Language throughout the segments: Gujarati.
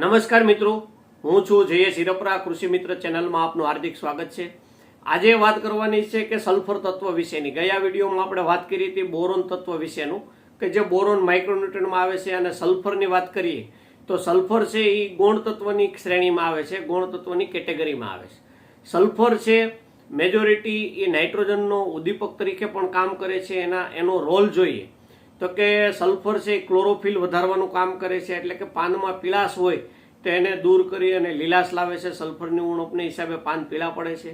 નમસ્કાર મિત્રો, હું છું જય શિરપરા કૃષિ મિત્ર ચેનલમાં આપનું હાર્દિક સ્વાગત છે. આજે વાત કરવાની છે કે સલ્ફર તત્વ વિશેની. ગયા વિડીયોમાં આપણે વાત કરી હતી બોરોન તત્વ વિશેનું, કે જે બોરોન માઇક્રોન્યુટ્રનમાં આવે છે અને સલ્ફરની વાત કરીએ, તો સલ્ફર છે એ ગૌણ તત્વની શ્રેણીમાં આવે છે, ગૌણ તત્વની કેટેગરીમાં આવે છે. સલ્ફર છે મેજોરિટી એ નાઇટ્રોજનનો ઉદ્દીપક તરીકે પણ કામ કરે છે, એના, એનો રોલ જોઈએ. તો કે સલ્ફર છે ક્લોરોફિલ વધારવાનું કામ કરે છે, એટલે કે પાનમાં પીળાશ હોય તો એને દૂર કરી અને લીલાશ લાવે છે. સલ્ફરની ઉણપને હિસાબે પાન પીળા પડે છે.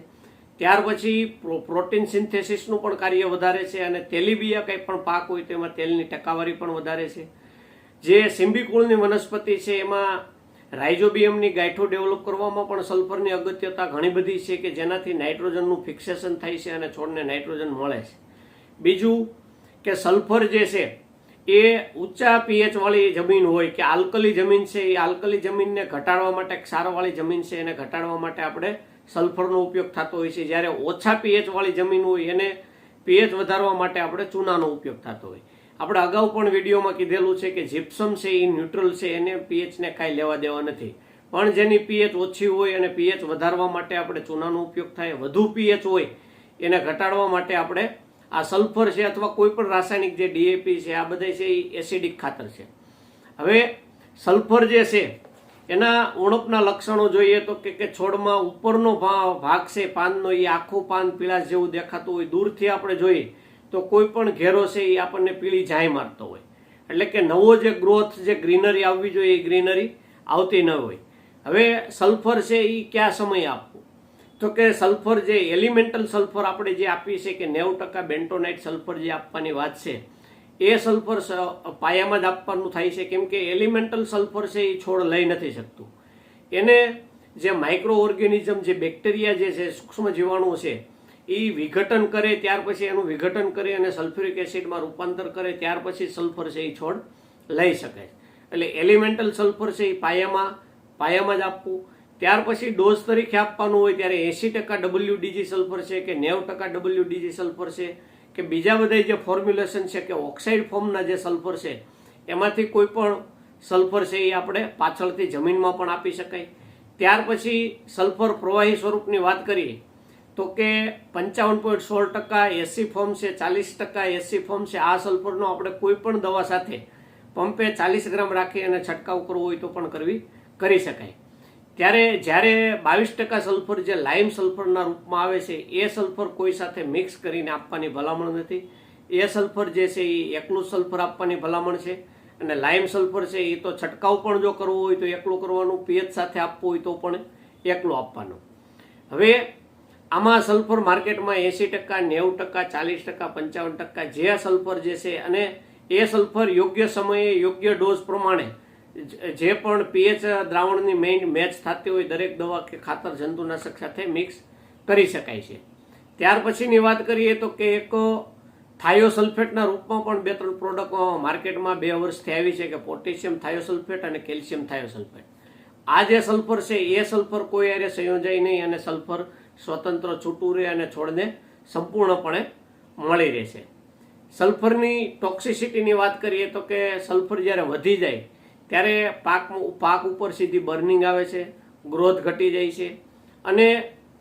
ત્યાર પછી પ્રોટીન સિન્થેસિસનું પણ કાર્ય વધારે છે અને તેલીબિયા કંઈ પણ પાક હોય તેમાં તેલની ટકાવારી પણ વધારે છે. જે સિમ્બિકુળની વનસ્પતિ છે, એમાં રાઇઝોબિયમની ગાંઠો ડેવલપ કરવામાં પણ સલ્ફરની અગત્યતા ઘણી બધી છે કે જેનાથી નાઇટ્રોજનનું ફિક્સેશન થાય છે અને છોડને નાઇટ્રોજન મળે છે. બીજું કે સલ્ફર જે છે, એ ઊંચા પીએચ વાળી જમીન હોય કે આલ્કલી જમીન છે, એ આલ્કલી જમીનને ઘટાડવા માટે ક્ષારવાળી જમીન છે, એને ઘટાડવા માટે આપણે સલ્ફરનો ઉપયોગ થતો હોય છે. જ્યારે ઓછા પીએચ વાળી જમીન હોય, એને પીએચ વધારવા માટે આપણે ચૂનાનો ઉપયોગ થતો હોય. આપણે અગાઉ પણ વિડીયોમાં કીધેલું છે કે જીપ્સમ છે, એ ન્યુટ્રલ છે, એને પીએચને કાંઈ લેવા દેવા નથી. પણ જેની પીએચ ઓછી હોય અને પીએચ વધારવા માટે આપણે ચૂનાનો ઉપયોગ થાય. વધુ પીએચ હોય, એને ઘટાડવા માટે આપણે આ સલ્ફર છે અથવા કોઈ પણ રાસાયણિક જે ડીએપી છે, આ બધા છે એ એસિડિક ખાતર છે. હવે સલ્ફર જે છે, એના ઉણપના લક્ષણો જોઈએ તો કે કે છોડમાં ઉપરનો ભાગ છે, પાનનો એ આખું પાન પીળાશ જેવું દેખાતું હોય, દૂરથી આપણે જોઈએ તો કોઈ પણ ઘેરો છે એ આપણને પીળી જાય મારતો હોય. એટલે કે નવો જે ગ્રોથ, જે ગ્રીનરી આવવી જોઈએ એ ગ્રીનરી આવતી ન હોય. હવે સલ્ફર છે એ કયા સમયે આપવું? તો કે સલ્ફર જે એલિમેન્ટલ સલ્ફર આપણે જે આપીએ છીએ કે નેવું ટકા બેન્ટોનાઇટ સલ્ફર જે આપવાની વાત છે, એ સલ્ફર પાયામાં જ આપવાનું થાય છે. કેમ કે એલિમેન્ટલ સલ્ફર છે, એ છોડ લઈ નથી શકતું. એને જે માઇક્રો ઓર્ગેનિઝમ જે બેક્ટેરિયા જે છે, સૂક્ષ્મ જીવાણુ છે, એ વિઘટન કરે, ત્યાર પછી એનું વિઘટન કરી અને સલ્ફ્યુરિક એસિડમાં રૂપાંતર કરે, ત્યાર પછી સલ્ફર છે, એ છોડ લઈ શકે એટલે એલિમેન્ટલ સલ્ફર છે, એ પાયામાં પાયામાં જ આપવું. ત્યાર પછી ડોઝ તરીકે આપવાનું હોય ત્યારે એંસી ટકા ડબલ્યુ ડીજી સલ્ફર છે કે નેવું ટકા ડબલ્યુ ડીજી સલ્ફર છે કે બીજા બધા જે ફોર્મ્યુલેશન છે કે ઓક્સાઇડ ફોર્મના જે સલ્ફર છે, એમાંથી કોઈ પણ સલ્ફર છે એ આપણે પાછળથી જમીનમાં પણ આપી શકાય. ત્યાર પછી સલ્ફર પ્રવાહી સ્વરૂપની વાત કરીએ, તો કે પંચાવન પોઈન્ટ સોળ ટકા એસી ફોર્મ છે, ચાલીસ ટકા એસી ફોર્મ છે, આ સલ્ફરનો આપણે કોઈ પણ દવા સાથે પંપે ચાલીસ ગ્રામ રાખી અને છંટકાવ કરવો હોય તો પણ કરવી, કરી શકાય. ત્યારે જ્યારે બાવીસ ટકા સલ્ફર જે લાઇમ સલ્ફરના રૂપમાં આવે છે, એ સલ્ફર કોઈ સાથે મિક્સ કરીને આપવાની ભલામણ નથી. એ સલ્ફર જે છે, એ એકલું સલ્ફર આપવાની ભલામણ છે. અને લાઇમ સલ્ફર છે, એ તો છંટકાવ પણ જો કરવો હોય તો એકલું કરવાનું પીએચ સાથે આપવું હોય તો પણ એકલું આપવાનું. હવે આમાં સલ્ફર માર્કેટમાં એંસી ટકા, નેવું ટકા, ચાલીસ ટકા, પંચાવન ટકા જે સલ્ફર જે છે અને એ સલ્ફર યોગ્ય સમયે, યોગ્ય ડોઝ પ્રમાણે જ- પણ પીએચ દ્રાવણની મેઇન મેચ થતી હોય દરેક દવા કે ખાતર જંતુનાશક સાથે મિક્સ કરી શકાય છે. ત્યાર પછીની વાત કરીએ તો કે એક થાયોસલ્ફેટના રૂપમાં પણ બે ત્રણ પ્રોડક્ટ માર્કેટમાં બે વર્ષથી આવી છે કે પોટેશિયમ થાયોસલ્ફેટ અને કેલ્શિયમ થાયોસલ્ફેટ. આ જે સલ્ફર છે, એ સલ્ફર કોઈ અરે સંયોજાય નહીં અને સલ્ફર સ્વતંત્ર છૂટું રહે અને છોડને સંપૂર્ણપણે મળી રહેશે સલ્ફરની ટોક્સિસિટીની વાત કરીએ તો કે સલ્ફર જ્યારે વધી જાય ત્યારે પાક પાક ઉપર સીધી બર્નિંગ આવે છે, ગ્રોથ ઘટી જાય છે અને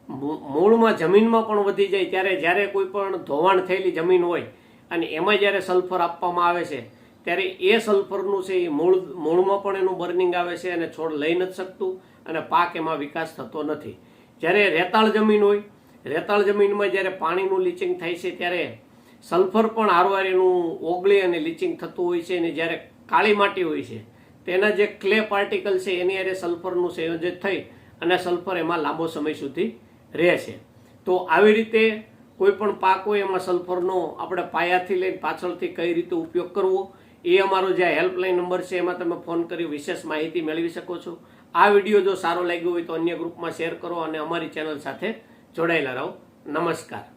મૂળમાં જમીનમાં પણ વધી જાય. ત્યારે જ્યારે કોઈ પણ ધોવાણ થયેલી જમીન હોય અને એમાં જ્યારે સલ્ફર આપવામાં આવે છે, ત્યારે એ સલ્ફરનું છે એ મૂળ, મૂળમાં પણ એનું બર્નિંગ આવે છે અને છોડ લઈ નથી શકતું અને પાક એમાં વિકાસ થતો નથી. જ્યારે રેતાળ જમીન હોય, રેતાળ જમીનમાં જ્યારે પાણીનું લીચિંગ થાય છે, ત્યારે સલ્ફર પણ હારવાર એનું ઓગળી અને લીચિંગ થતું હોય છે અને જ્યારે કાળી માટી હોય છે તેના જે ક્લે પાર્ટિકલ છે, એની અરે સલ્ફરનું સંયોજિત થઈ અને સલ્ફર એમાં લાંબો સમય સુધી રહે છે તો આવી રીતે કોઈ પણ પાક હોય, એમાં સલ્ફરનો આપણે પાયાથી લઈને પાછળથી કઈ રીતે ઉપયોગ કરવો, એ અમારો જે હેલ્પલાઇન નંબર છે, એમાં તમે ફોન કરી વિશેષ માહિતી મેળવી શકો છો. આ વીડિયો જો સારો લાગ્યો હોય તો અન્ય ગ્રુપમાં શેર કરો અને અમારી ચેનલ સાથે જોડાયેલા રહો. નમસ્કાર.